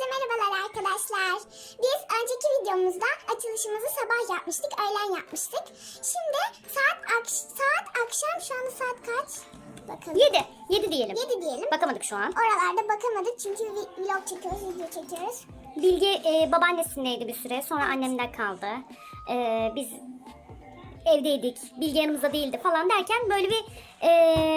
Herkese merhabalar arkadaşlar. Biz önceki videomuzda açılışımızı sabah yapmıştık, öğlen yapmıştık. Şimdi saat akş saat akşam şu anda saat kaç? Bakalım. 7. 7 diyelim. 7 diyelim. Bakamadık şu an. Oralarda bakamadık çünkü vlog çekiyoruz, video çekiyoruz. Bilge e, babaannesindeydi bir süre. Sonra annemde kaldı. E, biz evdeydik. Bilge yanımızda değildi falan derken böyle bir e,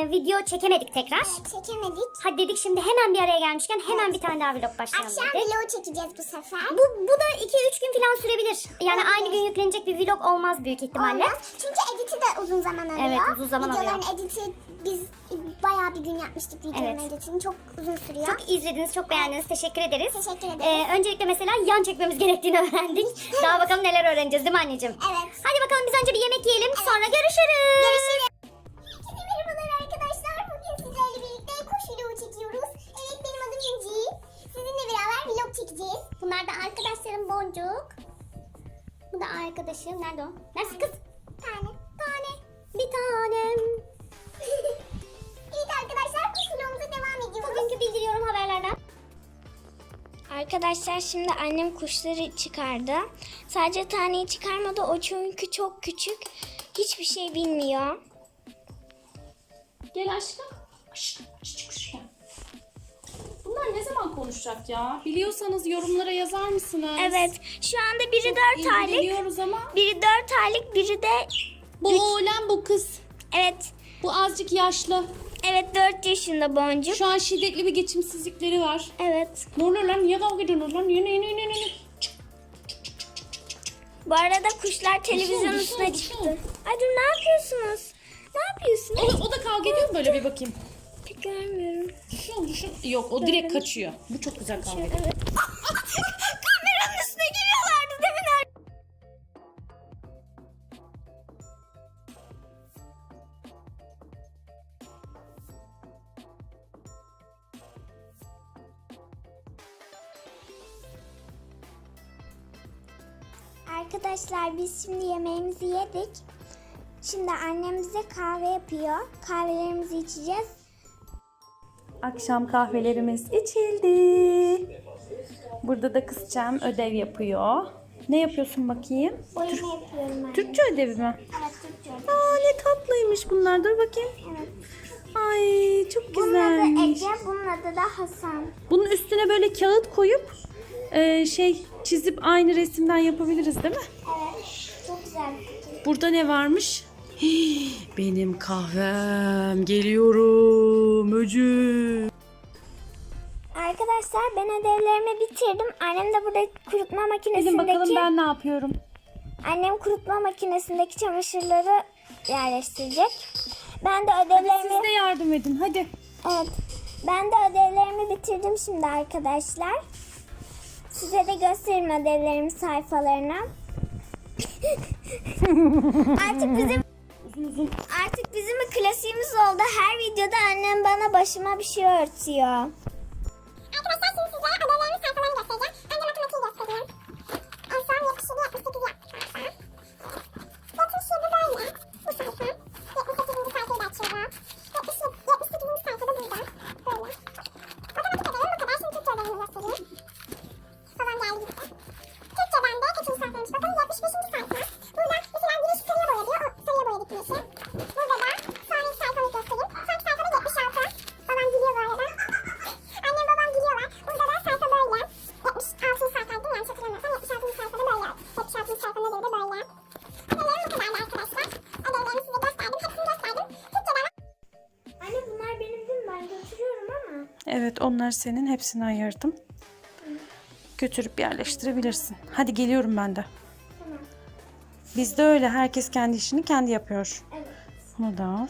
video çekemedik tekrar. Evet, çekemedik. Hadi dedik şimdi hemen bir araya gelmişken hemen bir tane daha vlog başlayalım Akşam dedik. vlog çekeceğiz bu sefer. Bu, bu da 2-3 gün falan sürebilir. Yani Olabilir. aynı gün yüklenecek bir vlog olmaz büyük ihtimalle. Olmaz. Çünkü editi de uzun zaman alıyor. Evet, uzun zaman Videoların alıyor. editi biz bayağı bir gün yapmıştık videonun Evet. editini. Çok uzun sürüyor. Çok izlediniz, çok beğendiniz. Teşekkür ederiz. Teşekkür ederiz. Ee, öncelikle mesela yan çekmemiz gerektiğini öğrendik. Daha bakalım neler öğreneceğiz değil mi anneciğim? Evet. Hadi bakalım biz önce bir yemek yiyelim sonra görüşürüz. Görüşürüz. Herkese merhabalar arkadaşlar. Bugün sizlerle birlikte kuş vlogu çekiyoruz. Evet benim adım İnci. Sizinle beraber vlog çekeceğiz. Bunlar da arkadaşlarım Boncuk. Bu da arkadaşım. Nerede o? Neresi kız? Tane. Tane. Bir tanem. Arkadaşlar şimdi annem kuşları çıkardı. Sadece taneyi çıkarmadı o çünkü çok küçük. Hiçbir şey bilmiyor. Gel aşkım. Şşt, şşt, şşt. Bunlar ne zaman konuşacak ya? Biliyorsanız yorumlara yazar mısınız? Evet şu anda biri 4 aylık, ama biri 4 aylık, biri de bu oğlan bu kız. evet Bu azıcık yaşlı. Evet 4 yaşında boncuk. Şu an şiddetli bir geçimsizlikleri var. Evet. Ne oluyor lan? Niye kavga ediyorsunuz lan? Niye, niye, niye, niye? Bu arada kuşlar televizyon düşün, üstüne çıktı. Ay dur ne yapıyorsunuz? Ne yapıyorsunuz? O, o da kavga ediyor mu? Böyle bir bakayım. Pek görmüyorum. Düşün, düşün. Yok o direkt kaçıyor. Bu çok güzel kavga ediyor. Evet. Arkadaşlar biz şimdi yemeğimizi yedik. Şimdi annem bize kahve yapıyor. Kahvelerimizi içeceğiz. Akşam kahvelerimiz içildi. Burada da kızcağım ödev yapıyor. Ne yapıyorsun bakayım? Oyunu yapıyorum anne. Türkçe ödevi mi? Evet Türkçe. Aa ne tatlıymış bunlar. Dur bakayım. Evet. Ay çok Bunun adı. Ece, bunun adı da Hasan. Bunun üstüne böyle kağıt koyup e, şey çizip aynı resimden yapabiliriz değil mi? Evet. Çok güzel bir fikir. Burada ne varmış? Hii, Benim kahvem geliyorum öcü. Arkadaşlar ben ödevlerimi bitirdim. Annem de burada kurutma makinesindeki bakalım ben ne yapıyorum. annem kurutma makinesindeki çamaşırları yerleştirecek. Ben de ödevlerimi Siz de yardım edin hadi. Evet. Ben de ödevlerimi bitirdim şimdi arkadaşlar. Size de göstereyim ödevlerimin sayfalarını. Artık bizim Artık bizim bir klasiğimiz oldu. Her videoda annem bana başıma bir şey örtüyor. Evet onlar senin hepsini ayırdım. Götürüp yerleştirebilirsin. Hadi geliyorum ben de. Tamam. Bizde öyle herkes kendi işini kendi yapıyor. Evet. Bunu da al.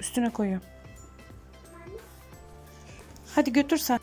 Üstüne koyuyorum. Hadi götür sen.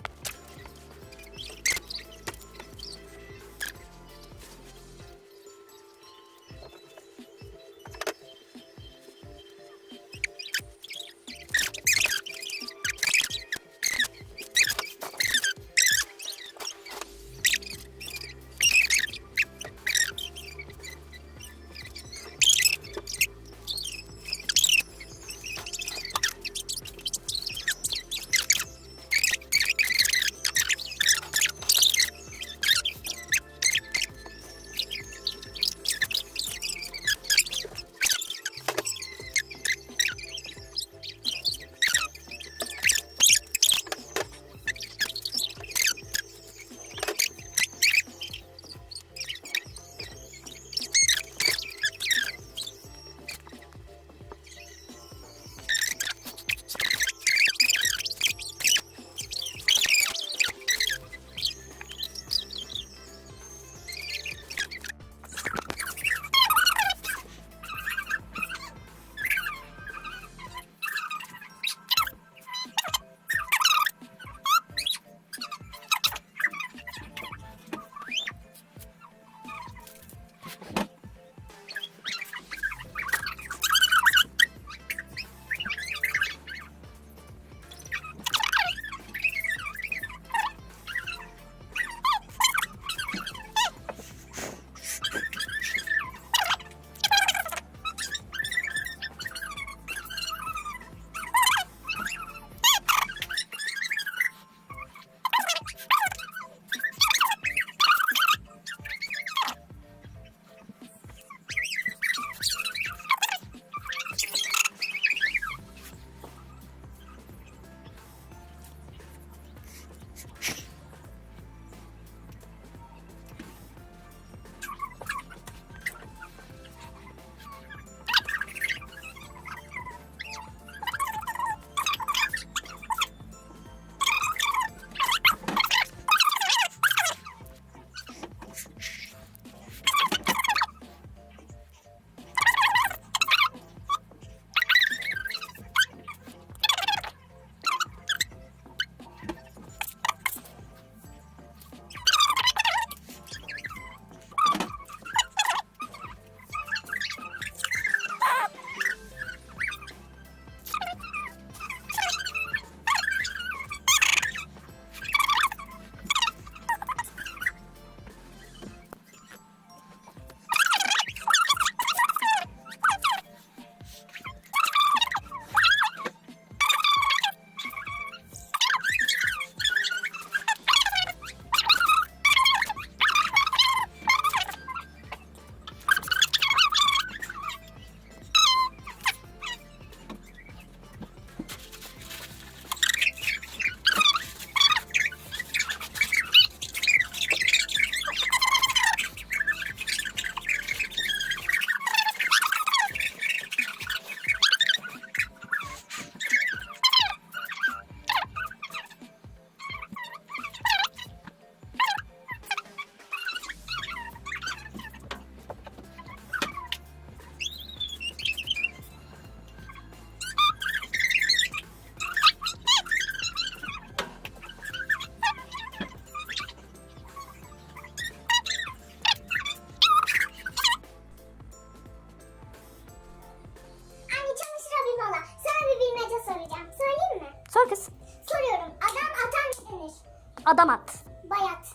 denir? Adam at. Bayat.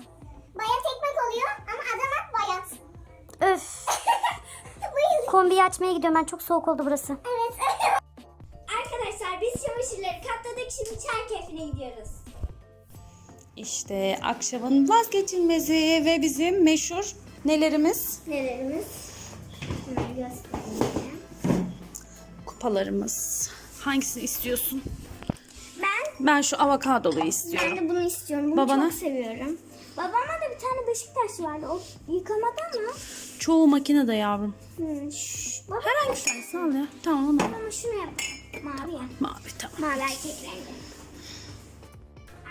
Bayat ekmek oluyor ama adam at bayat. Öf. Kombiyi açmaya gidiyorum ben. Çok soğuk oldu burası. Evet. Arkadaşlar biz çamaşırları katladık şimdi çay keyfine gidiyoruz. İşte akşamın vazgeçilmezi ve bizim meşhur nelerimiz? Nelerimiz? Şunları göstereyim. Kupalarımız. Hangisini istiyorsun? Ben şu avokadoluyu istiyorum. ben de bunu istiyorum. Bunu Babana? çok seviyorum. Babama da bir tane Beşiktaş vardı. O yıkamadan mı? Çoğu makinede yavrum. Hmm. şş, Baba Herhangi bir tanesi al ya. Tamam onu al. ama şunu yap. Mavi ya. Mavi tamam. Mavi erkek rengi.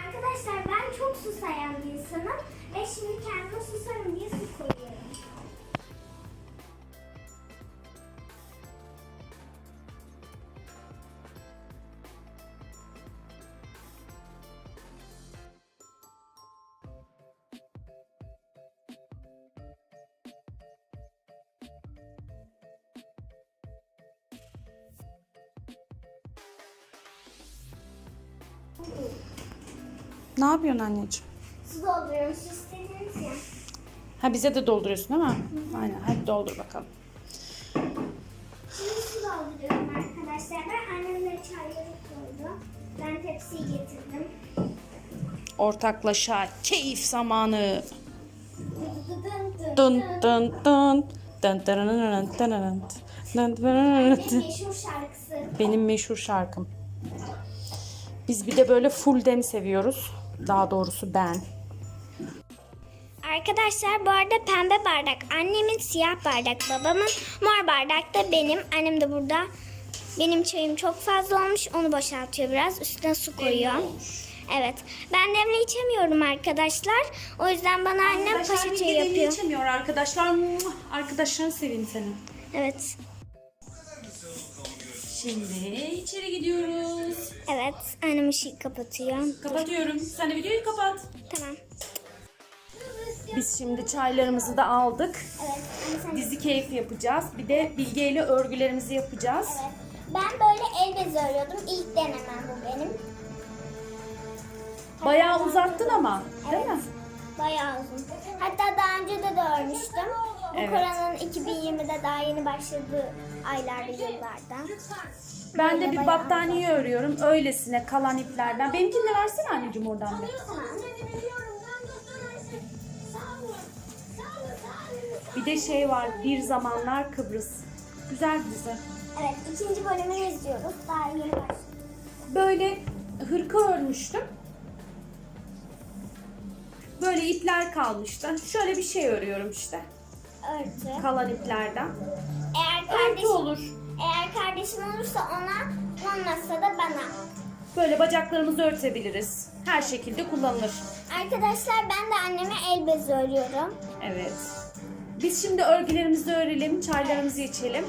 Arkadaşlar ben çok susayan bir insanım. Ve şimdi kendime susarım diye su koyuyorum. Ne yapıyorsun anneciğim? Su dolduruyorum. Su istediniz ya. Ha bize de dolduruyorsun değil mi? Aynen. Hadi doldur bakalım. Şimdi su dolduruyorum arkadaşlar. Ben annemle çayları koydu. Ben tepsiyi getirdim. Ortaklaşa keyif zamanı. Dın Dın dın dın dın. Dın dın dın dın dın dın. Dın dın dın. Meşhur şarkısı. Benim meşhur şarkım. Biz bir de böyle full dem seviyoruz. Daha doğrusu ben. Arkadaşlar bu arada pembe bardak annemin siyah bardak babamın mor bardak da benim. Annem de burada. Benim çayım çok fazla olmuş onu boşaltıyor biraz üstüne su koyuyor. Evet ben demli içemiyorum arkadaşlar. O yüzden bana annem paşa çayı yapıyor. içemiyor arkadaşlar. Arkadaşların seveyim senin. Evet. Şimdi içeri gidiyoruz. Evet annem ışığı kapatıyor. Kapatıyorum. Sen de videoyu kapat. Tamam. Biz şimdi çaylarımızı da aldık. Evet. anne sen- Dizi keyfi yapacağız. Bir de Bilge ile örgülerimizi yapacağız. Evet. Ben böyle el bezi örüyordum. İlk denemem bu benim. Bayağı uzattın ama. Değil mi? Bayağı uzun. Hatta daha önce de de örmüştüm. Bu Evet. koronanın 2020'de daha yeni başladığı aylarda, yıllarda. Ben de bir battaniye örüyorum. Öylesine kalan iplerden. Benimkini de versene anneciğim oradan bir. Bir de şey var. Bir zamanlar Kıbrıs. Güzel dizi. Evet, ikinci bölümünü izliyoruz. Daha yeni başladı. Böyle hırka örmüştüm. Böyle ipler kalmıştı. Şöyle bir şey örüyorum işte. Örtü. Kalan iplerden. Eğer Örtü kardeşim, olur. eğer kardeşim olursa ona, olmazsa da bana. Böyle bacaklarımızı örtebiliriz. Her şekilde kullanılır. Arkadaşlar ben de anneme el bezi örüyorum. Evet. Biz şimdi örgülerimizi örelim, çaylarımızı içelim.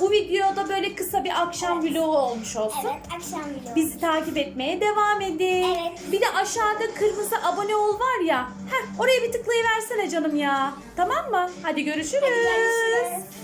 Bu videoda böyle kısa bir akşam vlogu olmuş olsun. Evet, akşam vlogu. Bizi takip etmeye devam edin. Evet. Bir de aşağıda kırmızı abone ol var ya. Heh, oraya bir tıklayıversene canım ya. Tamam mı? Hadi görüşürüz. Görüşürüz.